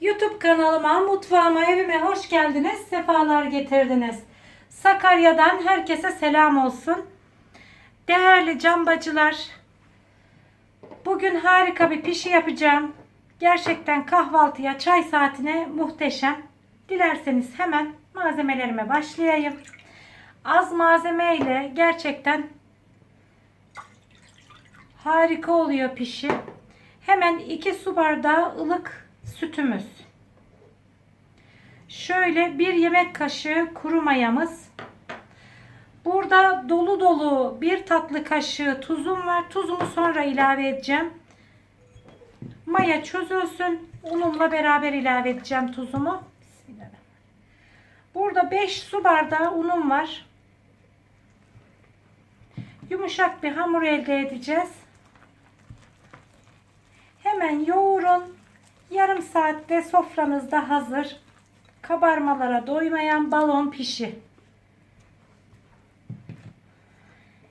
YouTube kanalıma, mutfağıma, evime hoş geldiniz. Sefalar getirdiniz. Sakarya'dan herkese selam olsun. Değerli cambacılar, bugün harika bir pişi yapacağım. Gerçekten kahvaltıya, çay saatine muhteşem. Dilerseniz hemen malzemelerime başlayayım. Az malzeme ile gerçekten harika oluyor pişi. Hemen 2 su bardağı ılık sütümüz. Şöyle bir yemek kaşığı kuru mayamız. Burada dolu dolu bir tatlı kaşığı tuzum var. Tuzumu sonra ilave edeceğim. Maya çözülsün. Unumla beraber ilave edeceğim tuzumu. Burada 5 su bardağı unum var. Yumuşak bir hamur elde edeceğiz. Hemen yoğurun. Yarım saatte sofranızda hazır. Kabarmalara doymayan balon pişi.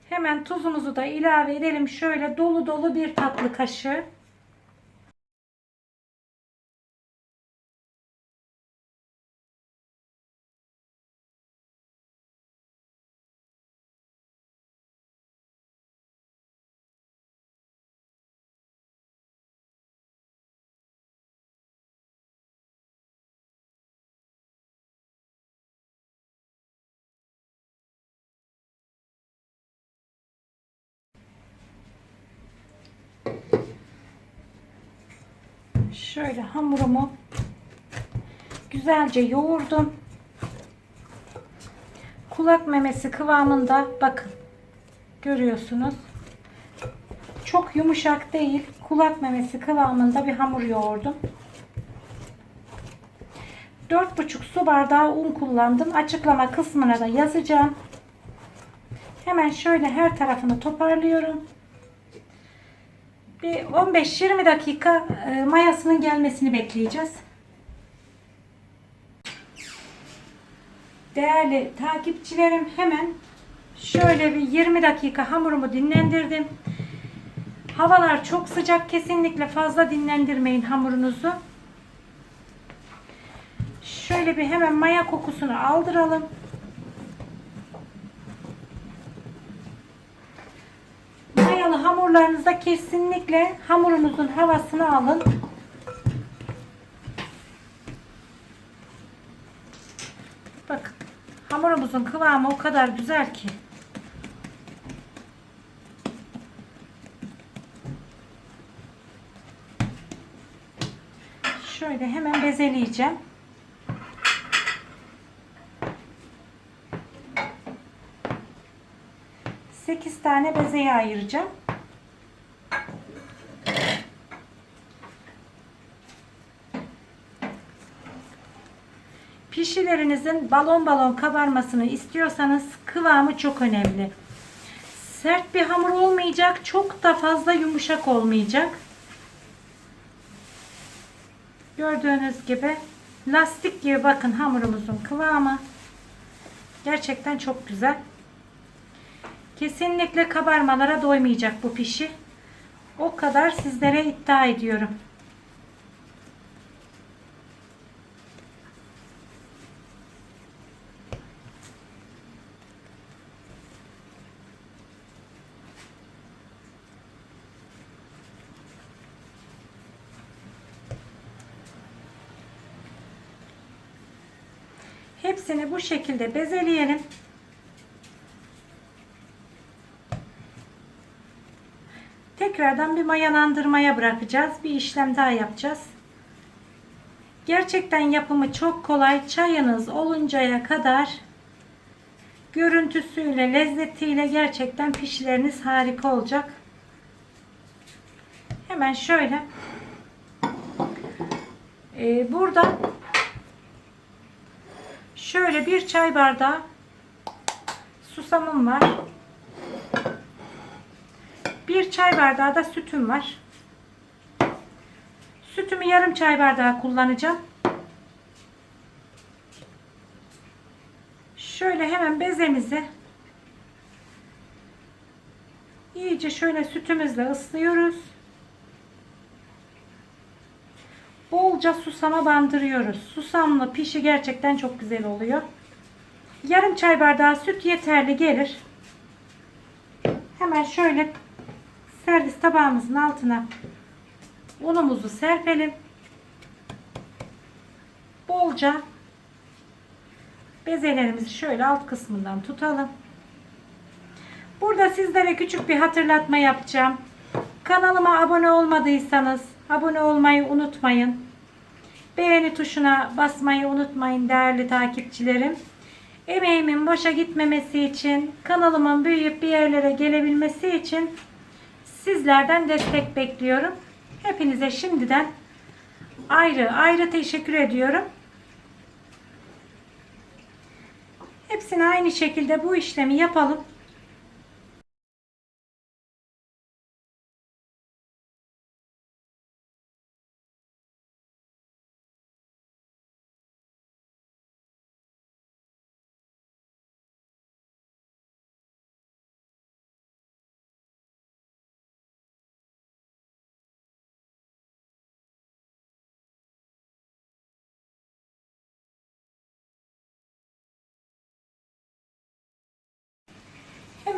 Hemen tuzumuzu da ilave edelim. Şöyle dolu dolu bir tatlı kaşığı. Şöyle hamurumu güzelce yoğurdum. Kulak memesi kıvamında bakın görüyorsunuz. Çok yumuşak değil. Kulak memesi kıvamında bir hamur yoğurdum. 4,5 su bardağı un kullandım. Açıklama kısmına da yazacağım. Hemen şöyle her tarafını toparlıyorum. Bir 15-20 dakika e, mayasının gelmesini bekleyeceğiz. Değerli takipçilerim hemen şöyle bir 20 dakika hamurumu dinlendirdim. Havalar çok sıcak. Kesinlikle fazla dinlendirmeyin hamurunuzu. Şöyle bir hemen maya kokusunu aldıralım. Hamurlarınızda kesinlikle hamurunuzun havasını alın. Bakın hamurumuzun kıvamı o kadar güzel ki. Şöyle hemen bezeleyeceğim. Sekiz tane bezeye ayıracağım. Pişilerinizin balon balon kabarmasını istiyorsanız kıvamı çok önemli. Sert bir hamur olmayacak, çok da fazla yumuşak olmayacak. Gördüğünüz gibi lastik gibi bakın hamurumuzun kıvamı. Gerçekten çok güzel. Kesinlikle kabarmalara doymayacak bu pişi. O kadar sizlere iddia ediyorum. Hepsini bu şekilde bezeleyelim. Tekrardan bir mayalandırmaya bırakacağız. Bir işlem daha yapacağız. Gerçekten yapımı çok kolay. Çayınız oluncaya kadar görüntüsüyle, lezzetiyle gerçekten pişileriniz harika olacak. Hemen şöyle ee, burada şöyle bir çay bardağı susamım var. Bir çay bardağı da sütüm var. Sütümü yarım çay bardağı kullanacağım. Şöyle hemen bezemizi iyice şöyle sütümüzle ıslıyoruz. Bol bolca susama bandırıyoruz. Susamlı pişi gerçekten çok güzel oluyor. Yarım çay bardağı süt yeterli gelir. Hemen şöyle servis tabağımızın altına unumuzu serpelim. Bolca bezelerimizi şöyle alt kısmından tutalım. Burada sizlere küçük bir hatırlatma yapacağım. Kanalıma abone olmadıysanız abone olmayı unutmayın. Beğeni tuşuna basmayı unutmayın değerli takipçilerim. Emeğimin boşa gitmemesi için, kanalımın büyüyüp bir yerlere gelebilmesi için sizlerden destek bekliyorum. Hepinize şimdiden ayrı ayrı teşekkür ediyorum. Hepsini aynı şekilde bu işlemi yapalım.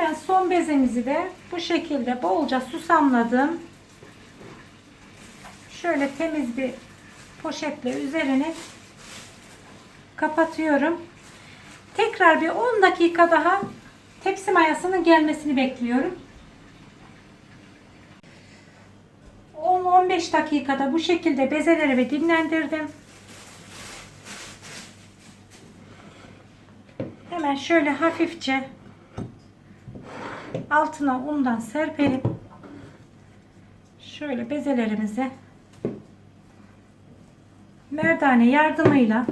Hemen son bezemizi de bu şekilde bolca susamladım. Şöyle temiz bir poşetle üzerini kapatıyorum. Tekrar bir 10 dakika daha tepsi mayasının gelmesini bekliyorum. 10-15 dakikada bu şekilde bezelerimi dinlendirdim. Hemen şöyle hafifçe altına undan serpelim. Şöyle bezelerimizi merdane yardımıyla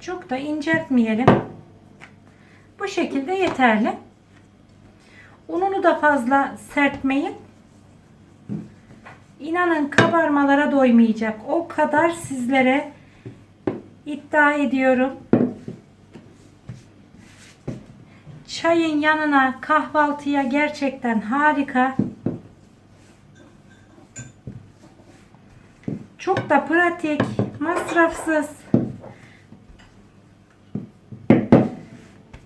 çok da inceltmeyelim. Bu şekilde yeterli. Ununu da fazla serpmeyin. İnanın kabarmalara doymayacak. O kadar sizlere iddia ediyorum. Çayın yanına kahvaltıya gerçekten harika. Çok da pratik, masrafsız.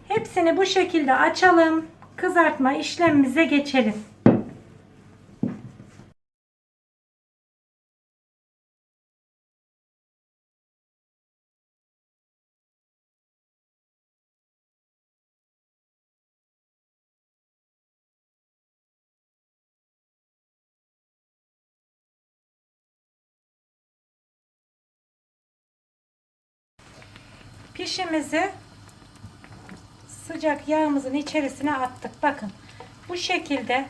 Hepsini bu şekilde açalım. Kızartma işlemimize geçelim. Pişimizi sıcak yağımızın içerisine attık. Bakın bu şekilde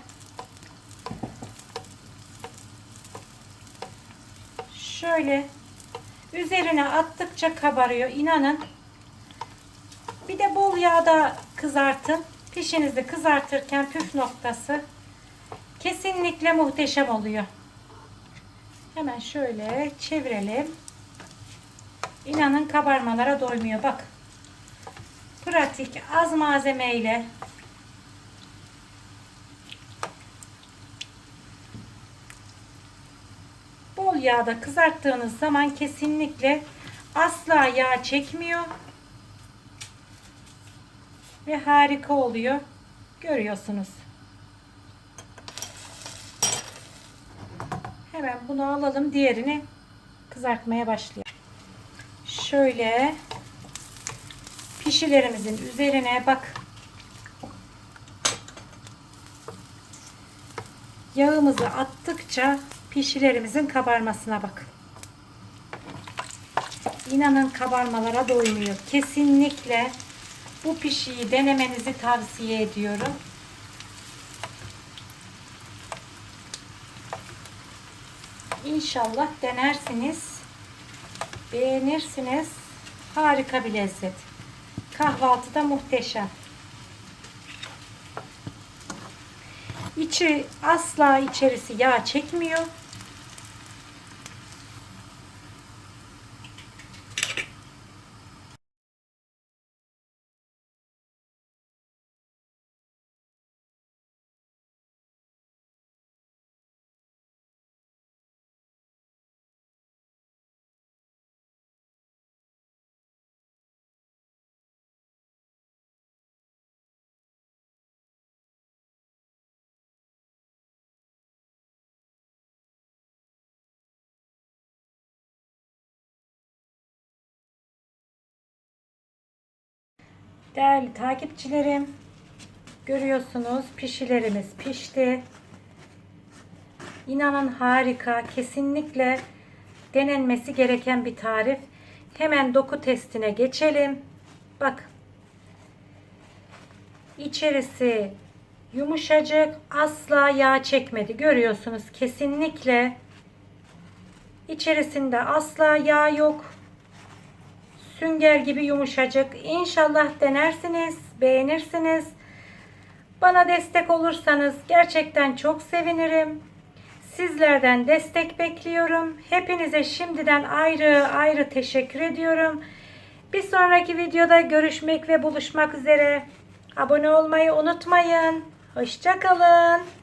şöyle üzerine attıkça kabarıyor. İnanın. Bir de bol yağda kızartın. Pişinizi kızartırken püf noktası kesinlikle muhteşem oluyor. Hemen şöyle çevirelim. İnanın kabarmalara doymuyor. Bak. Pratik az malzemeyle bol yağda kızarttığınız zaman kesinlikle asla yağ çekmiyor ve harika oluyor. Görüyorsunuz. Hemen bunu alalım. Diğerini kızartmaya başlayalım. Şöyle pişilerimizin üzerine bak. Yağımızı attıkça pişilerimizin kabarmasına bak. İnanın kabarmalara doymuyor. Kesinlikle bu pişiyi denemenizi tavsiye ediyorum. İnşallah denersiniz. Beğenirsiniz. Harika bir lezzet. Kahvaltıda muhteşem. İçi asla içerisi yağ çekmiyor. Değerli takipçilerim, görüyorsunuz pişilerimiz pişti. İnanın harika, kesinlikle denenmesi gereken bir tarif. Hemen doku testine geçelim. Bak. İçerisi yumuşacık, asla yağ çekmedi. Görüyorsunuz kesinlikle içerisinde asla yağ yok. Sünger gibi yumuşacık. İnşallah denersiniz, beğenirsiniz. Bana destek olursanız gerçekten çok sevinirim. Sizlerden destek bekliyorum. Hepinize şimdiden ayrı ayrı teşekkür ediyorum. Bir sonraki videoda görüşmek ve buluşmak üzere. Abone olmayı unutmayın. Hoşçakalın.